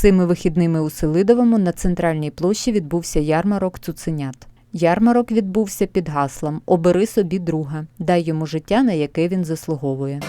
Цими вихідними у Селидовому на центральній площі відбувся ярмарок цуценят. Ярмарок відбувся під гаслом Обери собі друга, дай йому життя, на яке він заслуговує.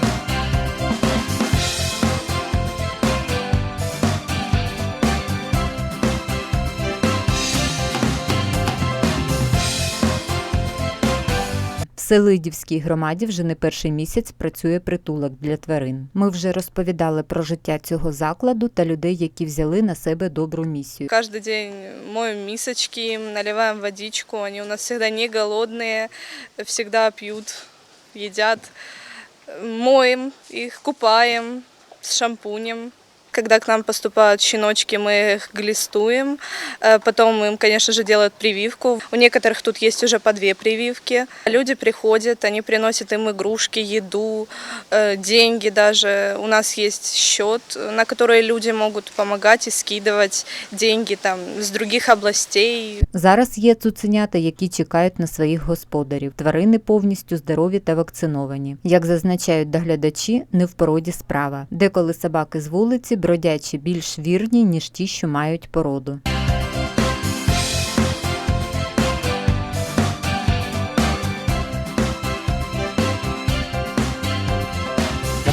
Селидівській громаді вже не перший місяць працює притулок для тварин. Ми вже розповідали про життя цього закладу та людей, які взяли на себе добру місію. Каждый день моем мисочки, им наливаем водичку. Они у нас всегда не голодные, всегда пьют, едят. Моем их, купаем с шампунем. Когда к нам поступают щеночки, мы их глистуем. Э, Потом им, конечно же, делают прививку. У некоторых тут есть уже по две прививки. Люди приходят, они приносят им игрушки, еду, э, деньги даже. У нас есть счет, на который люди могут помогать и скидывать деньги там с других областей. Зараз є цуценята, які чекають на своїх господарів. Тварини повністю здорові та вакциновані. Як зазначають доглядачі, не в породі справа. Деколи собаки з вулиці бродячі більш вірні, ніж ті, що мають породу.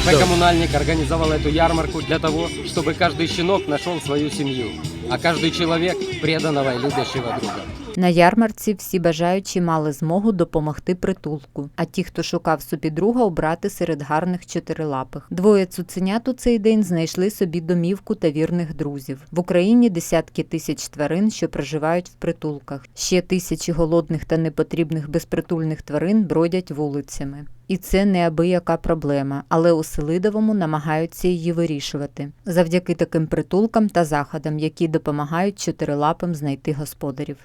Кафе-коммунальник организовал эту ярмарку для того, чтобы каждый щенок нашел свою семью, а каждый человек преданного и любящего друга. На ярмарці всі бажаючі мали змогу допомогти притулку, а ті, хто шукав собі друга, обрати серед гарних чотирилапих. Двоє цуценят у цей день знайшли собі домівку та вірних друзів. В Україні десятки тисяч тварин, що проживають в притулках. Ще тисячі голодних та непотрібних безпритульних тварин бродять вулицями. І це неабияка проблема, але у Селидовому намагаються її вирішувати завдяки таким притулкам та заходам, які допомагають чотирилапим знайти господарів.